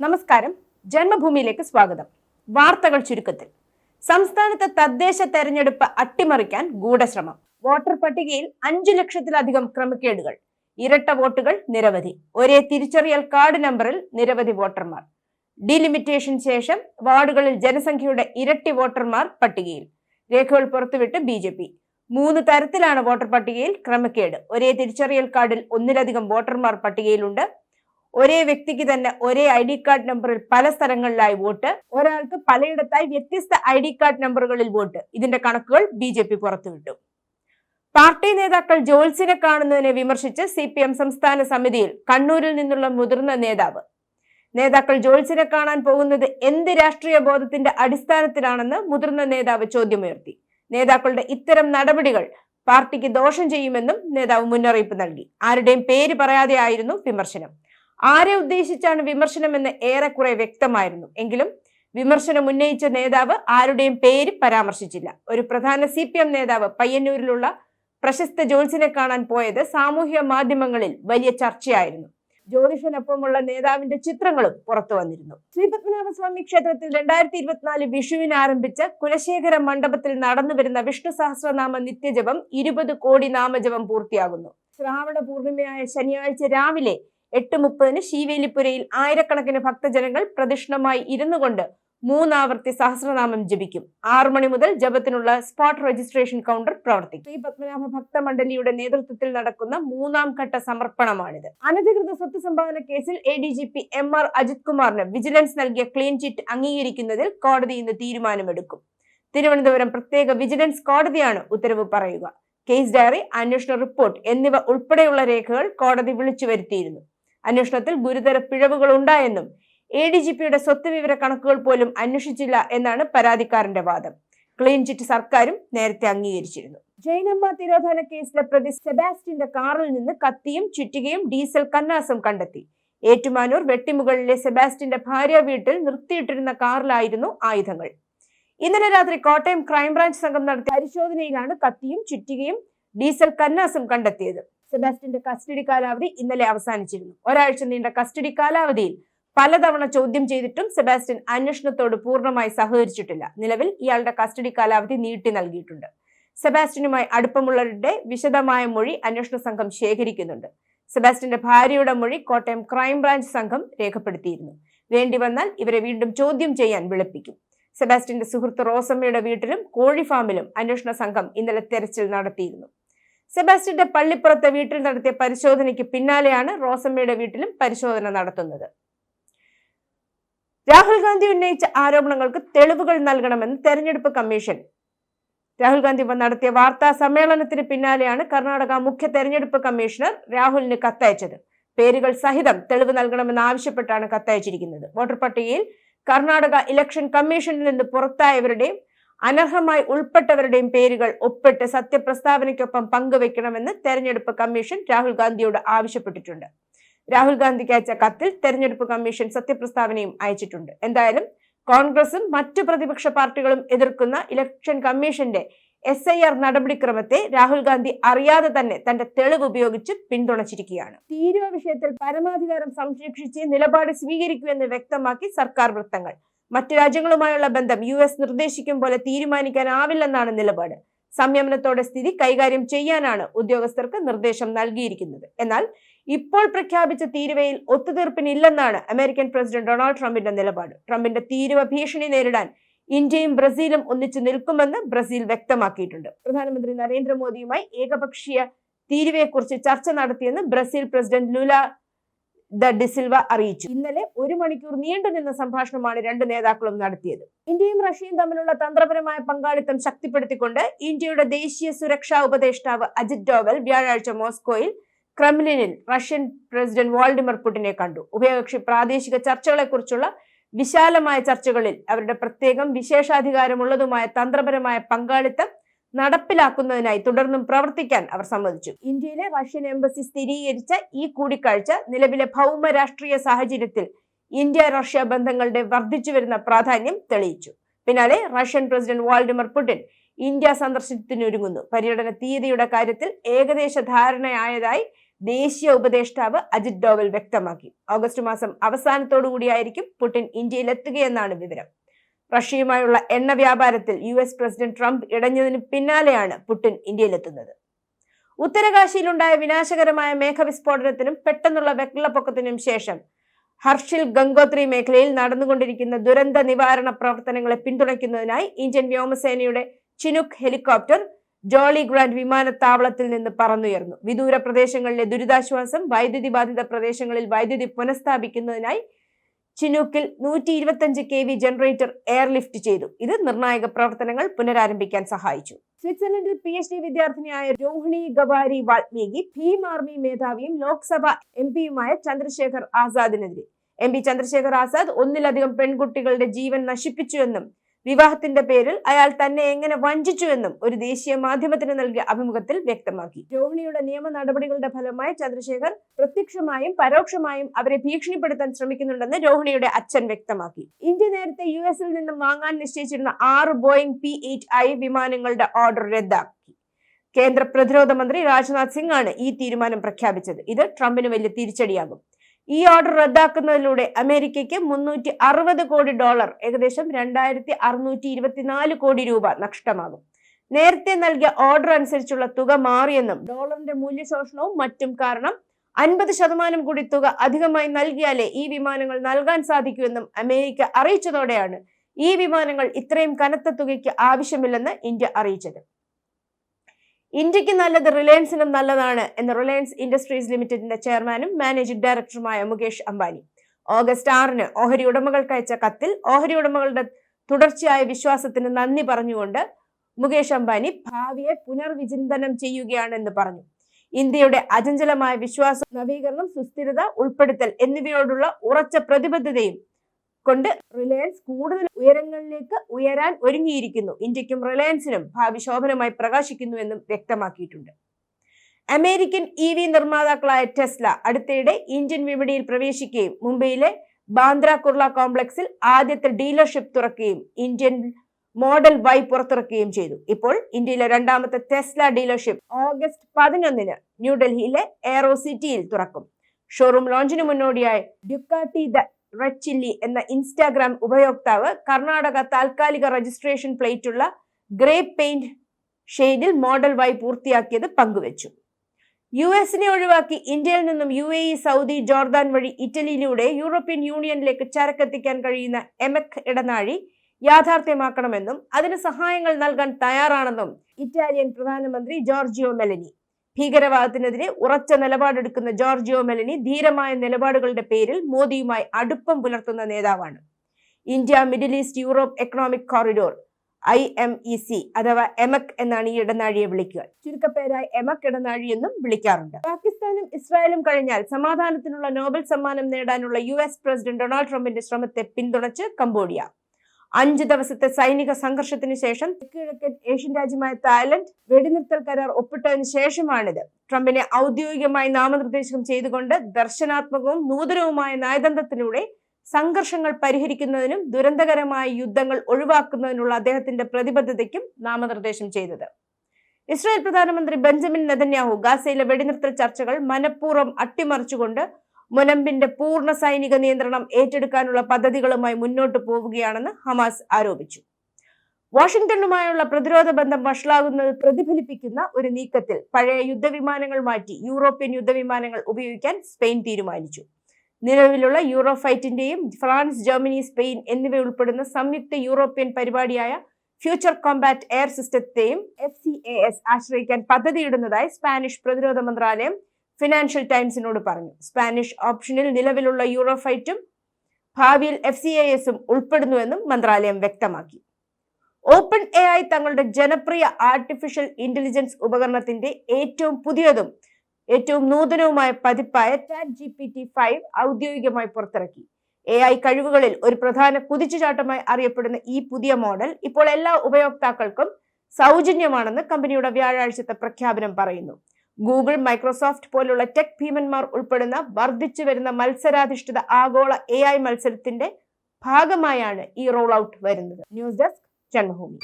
നമസ്കാരം. ജന്മഭൂമിയിലേക്ക് സ്വാഗതം. വാർത്തകൾ ചുരുക്കത്തിൽ. സംസ്ഥാനത്ത് തദ്ദേശ തെരഞ്ഞെടുപ്പ് അട്ടിമറിക്കാൻ ഗൂഢശ്രമം. വോട്ടർ പട്ടികയിൽ അഞ്ചു ലക്ഷത്തിലധികം ക്രമക്കേടുകൾ. ഇരട്ട വോട്ടുകൾ നിരവധി. ഒരേ തിരിച്ചറിയൽ കാർഡ് നമ്പറിൽ നിരവധി വോട്ടർമാർ. ഡിലിമിറ്റേഷൻ ശേഷം വാർഡുകളിൽ ജനസംഖ്യയുടെ ഇരട്ടി വോട്ടർമാർ പട്ടികയിൽ. രേഖകൾ പുറത്തുവിട്ട് ബി ജെ പി. മൂന്ന് തരത്തിലാണ് വോട്ടർ പട്ടികയിൽ ക്രമക്കേട്. ഒരേ തിരിച്ചറിയൽ കാർഡിൽ ഒന്നിലധികം വോട്ടർമാർ പട്ടികയിലുണ്ട്. ഒരേ വ്യക്തിക്ക് തന്നെ ഒരേ ഐ ഡി കാർഡ് നമ്പറിൽ പല സ്ഥലങ്ങളിലായി വോട്ട് ഒരാൾക്ക് പലയിടത്തായി വ്യത്യസ്ത ഐ ഡി കാർഡ് നമ്പറുകളിൽ വോട്ട്. ഇതിന്റെ കണക്കുകൾ ബി ജെ പി പുറത്തുവിട്ടു പാർട്ടി നേതാക്കൾ ജോൽസിനെ കാണുന്നതിനെ വിമർശിച്ച് സി പി എം സംസ്ഥാന സമിതിയിൽ കണ്ണൂരിൽ നിന്നുള്ള മുതിർന്ന നേതാവ്. നേതാക്കൾ ജോൽസിനെ കാണാൻ പോകുന്നത് എന്ത് രാഷ്ട്രീയ ബോധത്തിന്റെ അടിസ്ഥാനത്തിലാണെന്ന് മുതിർന്ന നേതാവ് ചോദ്യമുയർത്തി. നേതാക്കളുടെ ഇത്തരം നടപടികൾ പാർട്ടിക്ക് ദോഷം ചെയ്യുമെന്നും നേതാവ് മുന്നറിയിപ്പ് നൽകി. ആരുടെയും പേര് പറയാതെ ആയിരുന്നു വിമർശനം. ആരെ ഉദ്ദേശിച്ചാണ് വിമർശനമെന്ന് ഏറെക്കുറെ വ്യക്തമായിരുന്നു. എങ്കിലും വിമർശനം ഉന്നയിച്ച നേതാവ് ആരുടെയും പേര് പരാമർശിച്ചില്ല. ഒരു പ്രധാന സി പി എം നേതാവ് പയ്യന്നൂരിലുള്ള പ്രശസ്ത ജോൽസിനെ കാണാൻ പോയത് സാമൂഹ്യ മാധ്യമങ്ങളിൽ വലിയ ചർച്ചയായിരുന്നു. ജ്യോതിഷനൊപ്പമുള്ള നേതാവിന്റെ ചിത്രങ്ങളും പുറത്തു വന്നിരുന്നു. ശ്രീപത്മനാഭസ്വാമി ക്ഷേത്രത്തിൽ രണ്ടായിരത്തി ഇരുപത്തിനാല് വിഷുവിന് ആരംഭിച്ച കുലശേഖര മണ്ഡപത്തിൽ നടന്നുവരുന്ന വിഷ്ണു സഹസ്രനാമ നിത്യജപം ഇരുപത് കോടി നാമജപം പൂർത്തിയാകുന്നു. ശ്രാവണ പൂർണിമയായ ശനിയാഴ്ച രാവിലെ എട്ട് മുപ്പതിന് ശീവേലിപ്പുരയിൽ ആയിരക്കണക്കിന് ഭക്തജനങ്ങൾ പ്രദക്ഷിണമായി ഇരുന്നു കൊണ്ട് മൂന്നാവർത്തി സഹസ്രനാമം ജപിക്കും. ആറു മണി മുതൽ ജപത്തിനുള്ള സ്പോട്ട് രജിസ്ട്രേഷൻ കൗണ്ടർ പ്രവർത്തിക്കും. ശ്രീ പത്മനാഭ ഭക്തമണ്ഡലിയുടെ നേതൃത്വത്തിൽ നടക്കുന്ന മൂന്നാം ഘട്ട സമർപ്പണമാണിത്. അനധികൃത സ്വത്ത് സമ്പാദന കേസിൽ A D G P M R Ajith കുമാറിന് വിജിലൻസ് നൽകിയ ക്ലീൻ ചിറ്റ് അംഗീകരിക്കുന്നതിൽ കോടതി ഇന്ന് തീരുമാനമെടുക്കും. തിരുവനന്തപുരം പ്രത്യേക വിജിലൻസ് കോടതിയാണ് ഉത്തരവ് പറയുക. കേസ് ഡയറി അന്വേഷണ റിപ്പോർട്ട് എന്നിവ ഉൾപ്പെടെയുള്ള രേഖകൾ കോടതി വിളിച്ചു വരുത്തിയിരുന്നു. അന്വേഷണത്തിൽ ഗുരുതര പിഴവുകൾ ഉണ്ടായെന്നും എ ഡി ജി പിയുടെ സ്വത്ത് വിവര കണക്കുകൾ പോലും അന്വേഷിച്ചില്ല എന്നാണ് പരാതിക്കാരന്റെ വാദം. ക്ലീൻ ചിറ്റ് സർക്കാരും നേരത്തെ അംഗീകരിച്ചിരുന്നു. ജൈനമ്മ തിരോധന കേസിലെ പ്രതി സെബാസ്റ്റിന്റെ കാറിൽ നിന്ന് കത്തിയും ചുറ്റികയും ഡീസൽ കന്നാസും കണ്ടെത്തി. ഏറ്റുമാനൂർ വെട്ടിമുകളിലെ സെബാസ്റ്റിന്റെ ഭാര്യ വീട്ടിൽ നിർത്തിയിട്ടിരുന്ന കാറിലായിരുന്നു ആയുധങ്ങൾ. ഇന്നലെ രാത്രി കോട്ടയം ക്രൈംബ്രാഞ്ച് സംഘം നടത്തിയ പരിശോധനയിലാണ് കത്തിയും ചുറ്റികയും ഡീസൽ കന്നാസും കണ്ടെത്തിയത്. സെബാസ്റ്റിന്റെ കസ്റ്റഡി കാലാവധി ഇന്നലെ അവസാനിച്ചിരുന്നു. ഒരാഴ്ച നീണ്ട കസ്റ്റഡി കാലാവധിയിൽ പലതവണ ചോദ്യം ചെയ്തിട്ടും സെബാസ്റ്റ്യൻ അന്വേഷണത്തോട് പൂർണമായി സഹകരിച്ചിട്ടില്ല. നിലവിൽ ഇയാളുടെ കസ്റ്റഡി കാലാവധി നീട്ടി നൽകിയിട്ടുണ്ട്. സെബാസ്റ്റ്യനുമായി അടുപ്പമുള്ളവരുടെ വിശദമായ മൊഴി അന്വേഷണ സംഘം ശേഖരിക്കുന്നുണ്ട്. സെബാസ്റ്റ്യന്റെ ഭാര്യയുടെ മൊഴി കോട്ടയം ക്രൈംബ്രാഞ്ച് സംഘം രേഖപ്പെടുത്തിയിരുന്നു. വേണ്ടി വന്നാൽ ഇവരെ വീണ്ടും ചോദ്യം ചെയ്യാൻ വിളിപ്പിക്കും. സെബാസ്റ്റ്യന്റെ സുഹൃത്ത് റോസമ്മയുടെ വീട്ടിലും കോഴി ഫാമിലും അന്വേഷണ സംഘം ഇന്നലെ തെരച്ചിൽ നടത്തിയിരുന്നു. സെബാസ്റ്റ്യന്റെ പള്ളിപ്പുറത്തെ വീട്ടിൽ നടത്തിയ പരിശോധനയ്ക്ക് പിന്നാലെയാണ് റോസമ്മയുടെ വീട്ടിലും പരിശോധന നടത്തുന്നത്. രാഹുൽ ഗാന്ധി ഉന്നയിച്ച ആരോപണങ്ങൾക്ക് തെളിവുകൾ നൽകണമെന്ന് തെരഞ്ഞെടുപ്പ് കമ്മീഷൻ. രാഹുൽ ഗാന്ധി നടത്തിയ വാർത്താ സമ്മേളനത്തിന് പിന്നാലെയാണ് കർണാടക മുഖ്യ തെരഞ്ഞെടുപ്പ് കമ്മീഷണർ രാഹുലിന് കത്തയച്ചത്. പേരുകൾ സഹിതം തെളിവ് നൽകണമെന്ന് ആവശ്യപ്പെട്ടാണ് കത്തയച്ചിരിക്കുന്നത്. വോട്ടർ പട്ടികയിൽ കർണാടക ഇലക്ഷൻ കമ്മീഷനിൽ നിന്ന് പുറത്തായവരുടെയും അനർഹമായി ഉൾപ്പെട്ടവരുടെയും പേരുകൾ ഒപ്പിട്ട് സത്യപ്രസ്താവനയ്ക്കൊപ്പം പങ്കുവെക്കണമെന്ന് തെരഞ്ഞെടുപ്പ് കമ്മീഷൻ രാഹുൽ ഗാന്ധിയോട് ആവശ്യപ്പെട്ടിട്ടുണ്ട്. രാഹുൽ ഗാന്ധിക്ക് അയച്ച കത്തിൽ തെരഞ്ഞെടുപ്പ് കമ്മീഷൻ സത്യപ്രസ്താവനയും അയച്ചിട്ടുണ്ട്. എന്തായാലും കോൺഗ്രസും മറ്റു പ്രതിപക്ഷ പാർട്ടികളും എതിർക്കുന്ന ഇലക്ഷൻ കമ്മീഷന്റെ എസ് ഐ ആർ നടപടിക്രമത്തെ രാഹുൽ ഗാന്ധി അറിയാതെ തന്നെ തന്റെ തെളിവ് ഉപയോഗിച്ച് പിന്തുണച്ചിരിക്കുകയാണ്. തീരുവ വിഷയത്തിൽ പരമാധികാരം സംരക്ഷിച്ച് നിലപാട് സ്വീകരിക്കുമെന്ന് വ്യക്തമാക്കി സർക്കാർ വൃത്തങ്ങൾ. മറ്റു രാജ്യങ്ങളുമായുള്ള ബന്ധം യു എസ് നിർദ്ദേശിക്കും പോലെ തീരുമാനിക്കാനാവില്ലെന്നാണ് നിലപാട്. സംയമനത്തോടെ സ്ഥിതി കൈകാര്യം ചെയ്യാനാണ് ഉദ്യോഗസ്ഥർക്ക് നിർദ്ദേശം നൽകിയിരിക്കുന്നത്. എന്നാൽ ഇപ്പോൾ പ്രഖ്യാപിച്ച തീരുവയിൽ ഒത്തുതീർപ്പിനില്ലെന്നാണ് അമേരിക്കൻ പ്രസിഡന്റ് ഡൊണാൾഡ് ട്രംപിന്റെ നിലപാട്. ട്രംപിന്റെ തീരുവ ഭീഷണി നേരിടാൻ ഇന്ത്യയും ബ്രസീലും ഒന്നിച്ചു നിൽക്കുമെന്ന് ബ്രസീൽ വ്യക്തമാക്കിയിട്ടുണ്ട്. പ്രധാനമന്ത്രി നരേന്ദ്രമോദിയുമായി ഏകപക്ഷീയ തീരുവയെക്കുറിച്ച് ചർച്ച നടത്തിയെന്ന് Brazil president Lula da da Silva അറിയിച്ചു. ഇന്നലെ ഒരു മണിക്കൂർ നീണ്ടുനിന്ന സംഭാഷണമാണ് രണ്ട് നേതാക്കളും നടത്തിയത്. ഇന്ത്യയും റഷ്യയും തമ്മിലുള്ള തന്ത്രപരമായ പങ്കാളിത്തം ശക്തിപ്പെടുത്തിക്കൊണ്ട് ഇന്ത്യയുടെ ദേശീയ സുരക്ഷാ ഉപദേഷ്ടാവ് അജിത് ഡോവൽ വ്യാഴാഴ്ച മോസ്കോയിൽ ക്രെംലിനിൽ റഷ്യൻ പ്രസിഡന്റ് വാൾഡിമർ പുടിനെ കണ്ടു. ഉഭയകക്ഷി പ്രാദേശിക ചർച്ചകളെക്കുറിച്ചുള്ള വിശാലമായ ചർച്ചകളിൽ അവരുടെ പ്രത്യേകം വിശേഷാധികാരമുള്ളതുമായ തന്ത്രപരമായ പങ്കാളിത്തം നടപ്പിലാക്കുന്നതിനായി തുടർന്നും പ്രവർത്തിക്കാൻ അവർ സമ്മതിച്ചു. ഇന്ത്യയിലെ റഷ്യൻ എംബസി സ്ഥിരീകരിച്ച ഈ കൂടിക്കാഴ്ച നിലവിലെ ഭൗമ രാഷ്ട്രീയ സാഹചര്യത്തിൽ ഇന്ത്യ റഷ്യ ബന്ധങ്ങളുടെ വർദ്ധിച്ചു വരുന്ന പ്രാധാന്യം തെളിയിച്ചു. പിന്നാലെ Russian president Vladimir Putin India സന്ദർശനത്തിനൊരുങ്ങുന്നു. പര്യടന തീയതിയുടെ കാര്യത്തിൽ ഏകദേശ ധാരണയായതായി ദേശീയ ഉപദേഷ്ടാവ് അജിത് ഡോവൽ വ്യക്തമാക്കി. ഓഗസ്റ്റ് മാസം അവസാനത്തോടുകൂടിയായിരിക്കും പുടിൻ ഇന്ത്യയിലെത്തുകയെന്നാണ് വിവരം. റഷ്യയുമായുള്ള എണ്ണ വ്യാപാരത്തിൽ യു എസ് പ്രസിഡന്റ് ട്രംപ് ഇടഞ്ഞതിന് പിന്നാലെയാണ് പുടിൻ ഇന്ത്യയിലെത്തുന്നത്. ഉത്തരകാശിയിലുണ്ടായ വിനാശകരമായ മേഘവിസ്ഫോടനത്തിനും പെട്ടെന്നുള്ള വെള്ളപ്പൊക്കത്തിനും ശേഷം ഹർഷിൽ ഗംഗോത്രി മേഖലയിൽ നടന്നുകൊണ്ടിരിക്കുന്ന ദുരന്ത നിവാരണ പ്രവർത്തനങ്ങളെ പിന്തുണയ്ക്കുന്നതിനായി ഇന്ത്യൻ വ്യോമസേനയുടെ ചിനുക് ഹെലികോപ്റ്റർ ജോളി ഗ്രാൻഡ് വിമാനത്താവളത്തിൽ നിന്ന് പറന്നുയർന്നു. വിദൂര പ്രദേശങ്ങളിലെ ദുരിതാശ്വാസം വൈദ്യുതി ബാധിത പ്രദേശങ്ങളിൽ വൈദ്യുതി പുനഃസ്ഥാപിക്കുന്നതിനായി ചിനൂക്കിൽ നൂറ്റി ഇരുപത്തഞ്ച് കെ വി ജനറേറ്റർ എയർലിഫ്റ്റ് ചെയ്തു. ഇത് നിർണായക പ്രവർത്തനങ്ങൾ പുനരാരംഭിക്കാൻ സഹായിച്ചു. സ്വിറ്റ്സർലൻഡിൽ പി എച്ച് ഡി വിദ്യാർത്ഥിനിയായ രോഹിണി ഗവാരി വാൽമീകി ഭീം ആർമി മേധാവിയും ലോക്സഭ എം പിയുമായ ചന്ദ്രശേഖർ ആസാദിനെതിരെ. എം പി ചന്ദ്രശേഖർ ആസാദ് ഒന്നിലധികം പെൺകുട്ടികളുടെ ജീവൻ നശിപ്പിച്ചുവെന്നും വിവാഹത്തിന്റെ പേരിൽ അയാൾ തന്നെ എങ്ങനെ വഞ്ചിച്ചുവെന്നും ഒരു ദേശീയ മാധ്യമത്തിന് നൽകിയ അഭിമുഖത്തിൽ വ്യക്തമാക്കി. രോഹിണിയുടെ നിയമ നടപടികളുടെ ഫലമായി ചന്ദ്രശേഖർ പ്രത്യക്ഷമായും പരോക്ഷമായും അവരെ ഭീഷണിപ്പെടുത്താൻ ശ്രമിക്കുന്നുണ്ടെന്ന് രോഹിണിയുടെ അച്ഛൻ വ്യക്തമാക്കി. ഇന്ത്യ നേരത്തെ യു എസിൽ നിന്നും വാങ്ങാൻ നിശ്ചയിച്ചിരുന്ന ആറ് ബോയിംഗ് പി എയ്റ്റ് ഐ വിമാനങ്ങളുടെ ഓർഡർ റദ്ദാക്കി. കേന്ദ്ര പ്രതിരോധ മന്ത്രി രാജ്നാഥ് സിംഗ് ആണ് ഈ തീരുമാനം പ്രഖ്യാപിച്ചത്. ഇത് ട്രംപിന് വലിയ തിരിച്ചടിയാകും. ഈ ഓർഡർ റദ്ദാക്കുന്നതിലൂടെ അമേരിക്കയ്ക്ക് മുന്നൂറ്റി അറുപത് കോടി ഡോളർ ഏകദേശം രണ്ടായിരത്തി അറുന്നൂറ്റി ഇരുപത്തിനാല് കോടി രൂപ നഷ്ടമാകും. നേരത്തെ നൽകിയ ഓർഡർ അനുസരിച്ചുള്ള തുക മാറിയെന്നും ഡോളറിന്റെ മൂല്യശോഷണവും മറ്റും കാരണം അൻപത് ശതമാനം കൂടി തുക അധികമായി നൽകിയാലേ ഈ വിമാനങ്ങൾ നൽകാൻ സാധിക്കുമെന്നും അമേരിക്ക അറിയിച്ചതോടെയാണ് ഈ വിമാനങ്ങൾ ഇത്രയും കനത്ത തുകയ്ക്ക് ആവശ്യമില്ലെന്ന് ഇന്ത്യ അറിയിച്ചത്. ഇന്ത്യയ്ക്ക് നല്ലത് റിലയൻസിനും നല്ലതാണ് എന്ന് റിലയൻസ് ഇൻഡസ്ട്രീസ് ലിമിറ്റഡിന്റെ ചെയർമാനും മാനേജിംഗ് ഡയറക്ടറുമായ മുകേഷ് അംബാനി. ഓഗസ്റ്റ് ആറിന് ഓഹരി ഉടമകൾക്ക് അയച്ച കത്തിൽ ഓഹരി ഉടമകളുടെ തുടർച്ചയായ വിശ്വാസത്തിന് നന്ദി പറഞ്ഞുകൊണ്ട് മുകേഷ് അംബാനി ഭാവിയെ പുനർവിചിന്തനം ചെയ്യുകയാണെന്ന് പറഞ്ഞു. ഇന്ത്യയുടെ അചഞ്ചലമായ വിശ്വാസം നവീകരണം സുസ്ഥിരത ഉൾപ്പെടുത്തൽ എന്നിവയോടുള്ള ഉറച്ച പ്രതിബദ്ധതയും കൊണ്ട് റിലയൻസ് കൂടുതൽ ഉയരങ്ങളിലേക്ക് ഉയരാൻ ഒരുങ്ങിയിരിക്കുന്നു. ഇന്ത്യക്കും റിലയൻസിനും ഭാവി ശോഭനമായി പ്രകാശിക്കുന്നുവെന്നും വ്യക്തമാക്കിയിട്ടുണ്ട്. അമേരിക്കൻ ഇ വി നിർമ്മാതാക്കളായ ടെസ്ല അടുത്തിടെ ഇന്ത്യൻ വിപണിയിൽ പ്രവേശിക്കുകയും മുംബൈയിലെ ബാന്ദ്ര കുർള കോംപ്ലക്സിൽ ആദ്യത്തെ ഡീലർഷിപ്പ് തുറക്കുകയും ഇന്ത്യൻ മോഡൽ വൈ പുറത്തിറക്കുകയും ചെയ്തു. ഇപ്പോൾ ഇന്ത്യയിലെ രണ്ടാമത്തെ ടെസ്ല ഡീലർഷിപ്പ് ഓഗസ്റ്റ് പതിനൊന്നിന് ന്യൂഡൽഹിയിലെ എയറോ സിറ്റിയിൽ തുറക്കും. ഷോറൂം ലോഞ്ചിന് മുന്നോടിയായി ഡ്യുക്കാട്ടി ദ റെഡ് ചില്ലി എന്ന ഇൻസ്റ്റാഗ്രാം ഉപയോക്താവ് കർണാടക താൽക്കാലിക രജിസ്ട്രേഷൻ പ്ലേറ്റുള്ള ഗ്രേ പെയിന്റ് ഷെയ്ഡിൽ മോഡൽ വൈ പൂർത്തിയാക്കിയത് പങ്കുവച്ചു. യു എസിനെ ഒഴിവാക്കി ഇന്ത്യയിൽ നിന്നും U A E Saudi Jordan വഴി ഇറ്റലിയിലൂടെ യൂറോപ്യൻ യൂണിയനിലേക്ക് ചരക്കെത്തിക്കാൻ കഴിയുന്ന എമക് ഇടനാഴി യാഥാർത്ഥ്യമാക്കണമെന്നും അതിന് സഹായങ്ങൾ നൽകാൻ തയ്യാറാണെന്നും ഇറ്റാലിയൻ പ്രധാനമന്ത്രി ജോർജിയോ മെലനി ഭീകരവാദത്തിനെതിരെ ഉറച്ച നിലപാടെടുക്കുന്ന ജോർജിയോ മെലനി ധീരമായ നിലപാടുകളുടെ പേരിൽ മോദിയുമായി അടുപ്പം പുലർത്തുന്ന നേതാവാണ്. India Middle East Europe economic corridor I M E C അഥവാ എമക് എന്നാണ് ഈ ഇടനാഴിയെ വിളിക്കുക. ചുരുക്കപ്പേരായി എമക് ഇടനാഴി എന്നും വിളിക്കാറുണ്ട്. പാകിസ്ഥാനും ഇസ്രായേലും കഴിഞ്ഞാൽ സമാധാനത്തിനുള്ള നോബൽ സമ്മാനം നേടാനുള്ള യു പ്രസിഡന്റ് ഡൊണാൾഡ് ട്രംപിന്റെ ശ്രമത്തെ പിന്തുണച്ച് കംബോഡിയ. അഞ്ച് ദിവസത്തെ സൈനിക സംഘർഷത്തിന് ശേഷം കിഴക്കൻ ഏഷ്യൻ രാജ്യമായ തായ്ലൻഡ് വെടിനിർത്തൽ കരാർ ഒപ്പിട്ടതിന് ശേഷമാണിത്. ട്രംപിനെ ഔദ്യോഗികമായി നാമനിർദ്ദേശം ചെയ്തുകൊണ്ട് ദർശനാത്മകവും നൂതനവുമായ നയതന്ത്രത്തിലൂടെ സംഘർഷങ്ങൾ പരിഹരിക്കുന്നതിനും ദുരന്തകരമായ യുദ്ധങ്ങൾ ഒഴിവാക്കുന്നതിനുള്ള അദ്ദേഹത്തിന്റെ പ്രതിബദ്ധതയ്ക്കും നാമനിർദ്ദേശം ചെയ്തത്. ഇസ്രായേൽ പ്രധാനമന്ത്രി ബെഞ്ചമിൻ നെതന്യാഹു ഗാസയിലെ വെടിനിർത്തൽ ചർച്ചകൾ മനഃപൂർവം അട്ടിമറിച്ചുകൊണ്ട് മുനമ്പിന്റെ പൂർണ സൈനിക നിയന്ത്രണം ഏറ്റെടുക്കാനുള്ള പദ്ധതികളുമായി മുന്നോട്ട് പോവുകയാണെന്ന് ഹമാസ് ആരോപിച്ചു. വാഷിംഗ്ടണുമായുള്ള പ്രതിരോധ ബന്ധം വഷളാകുന്നത് പ്രതിഫലിപ്പിക്കുന്ന ഒരു നീക്കത്തിൽ പഴയ യുദ്ധവിമാനങ്ങൾ മാറ്റി യൂറോപ്യൻ യുദ്ധവിമാനങ്ങൾ ഉപയോഗിക്കാൻ സ്പെയിൻ തീരുമാനിച്ചു. നിലവിലുള്ള യൂറോഫൈറ്റിന്റെയും ഫ്രാൻസ് ജർമ്മനി സ്പെയിൻ എന്നിവ ഉൾപ്പെടുന്ന സംയുക്ത യൂറോപ്യൻ പരിപാടിയായ ഫ്യൂച്ചർ കോമ്പാറ്റ് എയർ സിസ്റ്റത്തെയും എഫ് സി എ എസ് ആശ്രയിക്കാൻ പദ്ധതിയിടുന്നതായി സ്പാനിഷ് പ്രതിരോധ മന്ത്രാലയം ഫിനാൻഷ്യൽ ടൈംസിനോട് പറഞ്ഞു. സ്പാനിഷ് ഓപ്ഷനിൽ നിലവിലുള്ള യൂറോഫൈറ്റും ഭാവിയിൽ എഫ് സി ഐ എസും ഉൾപ്പെടുന്നുവെന്നും മന്ത്രാലയം വ്യക്തമാക്കി. ഓപ്പൺ എ ഐ തങ്ങളുടെ ജനപ്രിയ ആർട്ടിഫിഷ്യൽ ഇന്റലിജൻസ് ഉപകരണത്തിന്റെ ഏറ്റവും പുതിയതും ഏറ്റവും നൂതനവുമായ പതിപ്പായ chat G P T five ഔദ്യോഗികമായി പുറത്തിറക്കി. എ ഐ കഴിവുകളിൽ ഒരു പ്രധാന കുതിച്ചുചാട്ടമായി അറിയപ്പെടുന്ന ഈ പുതിയ മോഡൽ ഇപ്പോൾ എല്ലാ ഉപയോക്താക്കൾക്കും സൗജന്യമാണെന്ന് കമ്പനിയുടെ വ്യാഴാഴ്ചത്തെ പ്രഖ്യാപനം പറയുന്നു. ഗൂഗിൾ മൈക്രോസോഫ്റ്റ് പോലുള്ള ടെക് ഭീമന്മാർ ഉൾപ്പെടുന്ന വർദ്ധിച്ചു വരുന്ന മത്സരാധിഷ്ഠിത ആഗോള എ ഐ മത്സരത്തിന്റെ ഭാഗമായാണ് ഈ റോൾ ഔട്ട് വരുന്നത്. News desk Janmabhumi